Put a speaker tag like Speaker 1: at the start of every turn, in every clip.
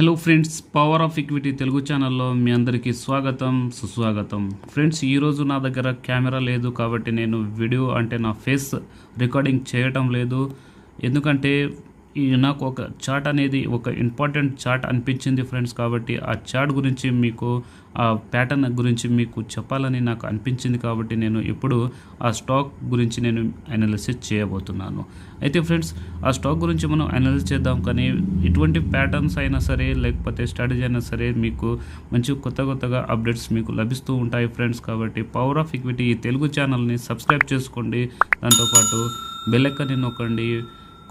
Speaker 1: Hello friends power of equity Telugu ఛానల్లో మీ అందరికీ స్వాగతం సుస్వాగతం. ఫ్రెండ్స్ ఈరోజు నా దగ్గర కెమెరా లేదు కాబట్టి నేను వీడియో అంటే నా ఫేస్ రికార్డింగ్ చేయటం లేదు. ఎందుకంటే ఈ నాకు ఒక చాట్ అనేది ఒక ఇంపార్టెంట్ చాట్ అనిపించింది ఫ్రెండ్స్ కాబట్టి ఆ చాట్ గురించి మీకు ఆ ప్యాటర్న్ గురించి మీకు చెప్పాలని నాకు అనిపించింది కాబట్టి నేను ఇప్పుడు ఆ స్టాక్ గురించి నేను అనాలిసిస్ చేయబోతున్నాను. అయితే ఫ్రెండ్స్ ఆ స్టాక్ గురించి మనం అనాలిసిస్ చేద్దాం కానీ ఇటువంటి ప్యాటర్న్స్ అయినా సరే లేకపోతే స్ట్రాటజీ అయినా సరే మీకు మంచి కొత్త కొత్తగా అప్డేట్స్ మీకు లభిస్తూ ఉంటాయి ఫ్రెండ్స్ కాబట్టి పవర్ ఆఫ్ ఈక్విటీ ఈ తెలుగు ఛానల్ని సబ్స్క్రైబ్ చేసుకోండి. దాంతోపాటు బెల్ నొక్కండి.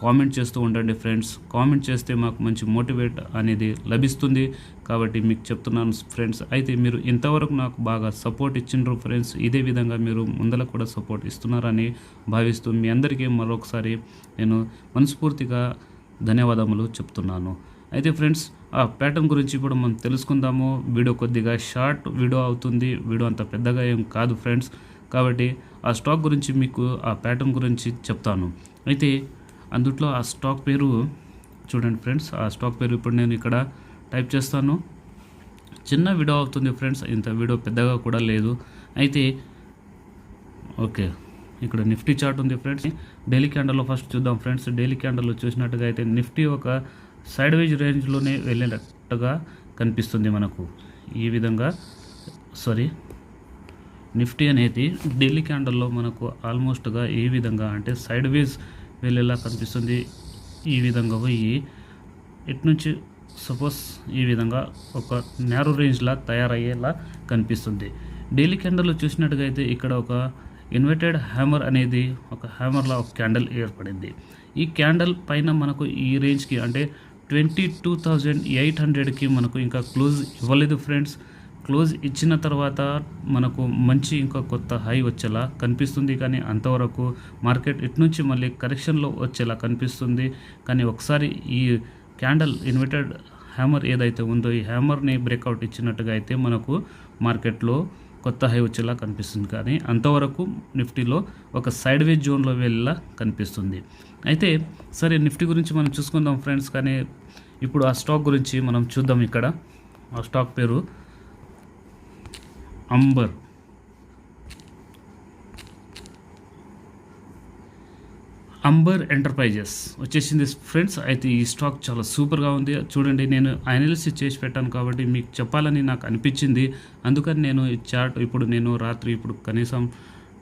Speaker 1: కామెంట్ చేస్తూ ఉండండి ఫ్రెండ్స్. కామెంట్ చేస్తే మాకు మంచి మోటివేట్ అనేది లభిస్తుంది. కాబట్టి మీకు చెప్తున్నాను ఫ్రెండ్స్ అయితే మీరు ఇంతవరకు నాకు బాగా సపోర్ట్ ఇచ్చిండ్రు ఫ్రెండ్స్. ఇదే విధంగా మీరు ముందర కూడా సపోర్ట్ ఇస్తున్నారని భావిస్తూ మీ అందరికీ మరొకసారి నేను మనస్ఫూర్తిగా ధన్యవాదములు చెప్తున్నాను. అయితే ఫ్రెండ్స్ ఆ ప్యాటర్న్ గురించి ఇప్పుడు మనం తెలుసుకుందాము. వీడియో కొద్దిగా షార్ట్ వీడియో అవుతుంది. వీడియో అంత పెద్దగా ఏం కాదు ఫ్రెండ్స్. కాబట్టి ఆ స్టాక్ గురించి మీకు ఆ ప్యాటర్న్ గురించి చెప్తాను. అయితే అందుట్లో ఆ స్టాక్ పేరు చూడండి ఫ్రెండ్స్ ఆ స్టాక్ పేరు ఇప్పుడు నేను ఇక్కడ టైప్ చేస్తాను. చిన్న వీడియో అవుతుంది ఫ్రెండ్స్ ఇంత వీడియో పెద్దగా కూడా లేదు. అయితే ఓకే ఇక్కడ నిఫ్టీ చార్ట్ ఉంది ఫ్రెండ్స్. డైలీ క్యాండల్లో ఫస్ట్ చూద్దాం ఫ్రెండ్స్. డైలీ క్యాండల్లో చూసినట్టుగా అయితే నిఫ్టీ ఒక సైడ్ వేజ్ రేంజ్లోనే వెళ్ళినట్టుగా కనిపిస్తుంది మనకు. ఈ విధంగా సారీ నిఫ్టీ అనేది ఢిల్లీ క్యాండల్లో మనకు ఆల్మోస్ట్గా ఏ విధంగా అంటే సైడ్ వేజ్ వెళ్ళేలా కనిపిస్తుంది. ఈ విధంగా పోయి ఇటు నుంచి సపోజ్ ఈ విధంగా ఒక నేరో రేంజ్లా తయారయ్యేలా కనిపిస్తుంది. డైలీ క్యాండల్లో చూసినట్టుగా అయితే ఇక్కడ ఒక ఇన్వర్టెడ్ హ్యామర్ అనేది ఒక హ్యామర్లా ఒక క్యాండిల్ ఏర్పడింది. ఈ క్యాండిల్ పైన మనకు ఈ రేంజ్కి అంటే ట్వంటీ టూ థౌజండ్ ఎయిట్ హండ్రెడ్కి మనకు ఇంకా క్లోజ్ ఇవ్వలేదు ఫ్రెండ్స్ క్లోజ్ ఇచ్చిన తర్వాత మనకు మంచి ఇంకా కొత్త హై వచ్చేలా కనిపిస్తుంది. కానీ అంతవరకు మార్కెట్ ఇటు నుంచి మళ్ళీ కరెక్షన్లో వచ్చేలా కనిపిస్తుంది. కానీ ఒకసారి ఈ క్యాండల్ ఇన్వర్టెడ్ హ్యామర్ ఏదైతే ఉందో ఈ హ్యామర్ని బ్రేక్అవుట్ ఇచ్చినట్టుగా అయితే మనకు మార్కెట్లో కొత్త హై వచ్చేలా కనిపిస్తుంది. కానీ అంతవరకు నిఫ్టీలో ఒక సైడ్ వేజ్ జోన్లో వెళ్ళేలా కనిపిస్తుంది. అయితే సరే నిఫ్టీ గురించి మనం చూసుకుందాం ఫ్రెండ్స్. కానీ ఇప్పుడు ఆ స్టాక్ గురించి మనం చూద్దాం ఇక్కడ. ఆ స్టాక్ పేరు అంబర్. Amber Enterprises. వచ్చేసింది ఫ్రెండ్స్ అయితే ఈ స్టాక్ చాలా సూపర్గా ఉంది. చూడండి నేను అనాలిసిస్ చేసి పెట్టాను కాబట్టి మీకు చెప్పాలని నాకు అనిపించింది. అందుకని నేను ఈ చార్ట్ ఇప్పుడు నేను రాత్రి ఇప్పుడు కనీసం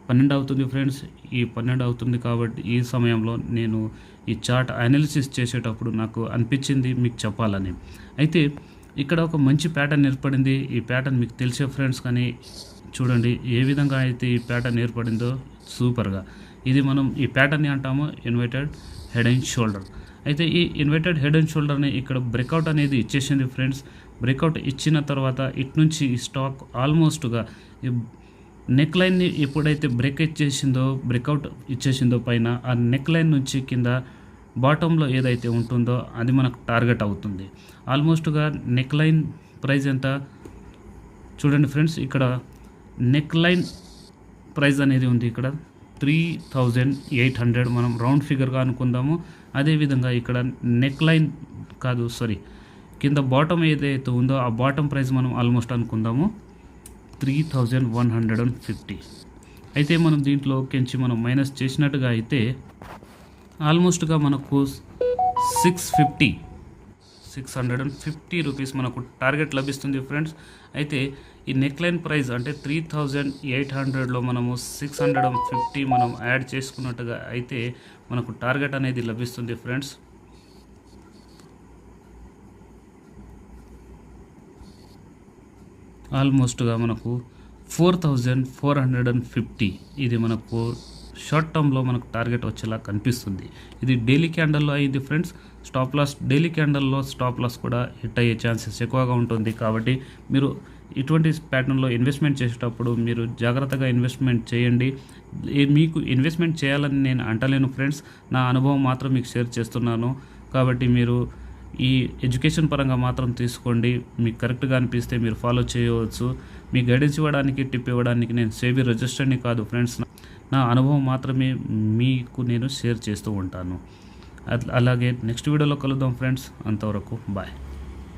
Speaker 1: పన్నెండు అవుతుంది ఫ్రెండ్స్. ఈ పన్నెండు అవుతుంది కాబట్టి ఈ సమయంలో నేను ఈ చార్ట్ అనాలిసిస్ చేసేటప్పుడు నాకు అనిపించింది మీకు చెప్పాలని. అయితే ఇక్కడ ఒక మంచి ప్యాటర్న్ ఏర్పడింది. ఈ ప్యాటర్న్ మీకు తెలిసే ఫ్రెండ్స్ కానీ చూడండి. ఏ విధంగా అయితే ఈ ప్యాటర్న్ ఏర్పడిందో సూపర్గా ఇది మనం ఈ ప్యాటర్న్ని అంటాము ఇన్వైటెడ్ హెడ్ అండ్ షోల్డర్ అయితే ఈ ఇన్వైటెడ్ హెడ్ అండ్ షోల్డర్ని ఇక్కడ బ్రేక్అవుట్ అనేది ఇచ్చేసింది ఫ్రెండ్స్ బ్రేక్అవుట్ ఇచ్చిన తర్వాత ఇటు నుంచి ఈ స్టాక్ ఆల్మోస్ట్గా ఈ నెక్ లైన్ని ఎప్పుడైతే బ్రేక్ ఇచ్చేసిందో బ్రేక్అవుట్ ఇచ్చేసిందో పైన ఆ నెక్ లైన్ నుంచి కింద బాటంలో ఏదైతే ఉంటుందో అది మనకు టార్గెట్ అవుతుంది. ఆల్మోస్ట్గా నెక్ లైన్ ప్రైజ్ ఎంత? చూడండి ఫ్రెండ్స్ ఇక్కడ నెక్ లైన్ ప్రైజ్ అనేది ఉంది ఇక్కడ. త్రీ థౌజండ్ ఎయిట్ హండ్రెడ్ మనం రౌండ్ ఫిగర్గా అనుకుందాము. అదేవిధంగా ఇక్కడ నెక్ లైన్ కాదు సారీ కింద బాటమ్ ఏదైతే ఉందో ఆ బాటమ్ ప్రైస్ మనం ఆల్మోస్ట్ అనుకుందాము. Three thousand one hundred and fifty. అయితే మనం దీంట్లో కెంచి మనం మైనస్ చేసినట్టుగా అయితే ఆల్మోస్ట్గా మనకు six fifty six hundred and fifty rupees మనకు టార్గెట్ లభిస్తుంది ఫ్రెండ్స్ అయితే ఈ నెక్లైన్ ప్రైస్ అంటే త్రీ థౌజండ్ ఎయిట్ హండ్రెడ్లో మనము సిక్స్ హండ్రెడ్ అండ్ ఫిఫ్టీ మనం యాడ్ చేసుకున్నట్టుగా అయితే మనకు టార్గెట్ అనేది లభిస్తుంది ఫ్రెండ్స్ ఆల్మోస్ట్గా మనకు four thousand four hundred and fifty ఇది మనకు షార్ట్ టర్మ్లో మనకు టార్గెట్ వచ్చేలా కనిపిస్తుంది. ఇది డైలీ క్యాండల్లో అయింది ఫ్రెండ్స్. స్టాప్ లాస్ డైలీ క్యాండల్లో స్టాప్ లాస్ కూడా హిట్ అయ్యే ఛాన్సెస్ ఎక్కువగా ఉంటుంది కాబట్టి మీరు ఇటువంటి ప్యాటర్న్లో ఇన్వెస్ట్మెంట్ చేసేటప్పుడు మీరు జాగ్రత్తగా ఇన్వెస్ట్మెంట్ చేయండి. మీకు ఇన్వెస్ట్మెంట్ చేయాలని నేను అంటలేను ఫ్రెండ్స్. నా అనుభవం మాత్రం మీకు షేర్ చేస్తున్నాను. కాబట్టి మీరు ఈ ఎడ్యుకేషన్ పరంగా మాత్రం తీసుకోండి. మీకు కరెక్ట్గా అనిపిస్తే మీరు ఫాలో చేయవచ్చు. మీ గైడెన్స్ ఇవ్వడానికి టిప్ ఇవ్వడానికి నేను సేబీ రిజిస్టర్ని కాదు ఫ్రెండ్స్. నా అనుభవం మాత్రమే మీకు నేను షేర్ చేస్తూ ఉంటాను. అలాగే నెక్స్ట్ వీడియోలో కలుద్దాం ఫ్రెండ్స్. అంతవరకు బాయ్.